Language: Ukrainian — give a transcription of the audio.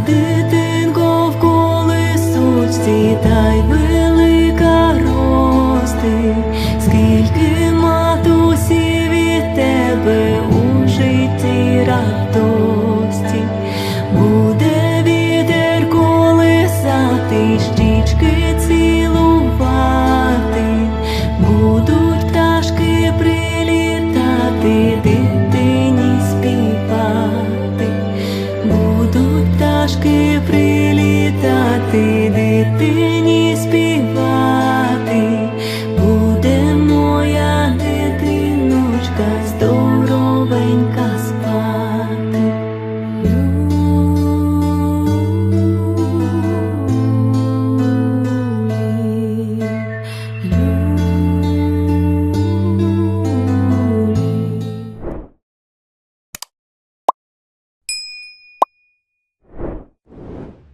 Дитинко в колисочці, та й велика рости, скільки матусі від тебе у житті радості, буде вітер колисати, щічки цілувати, будуть пташки прилітати, дитині пташки прилітати,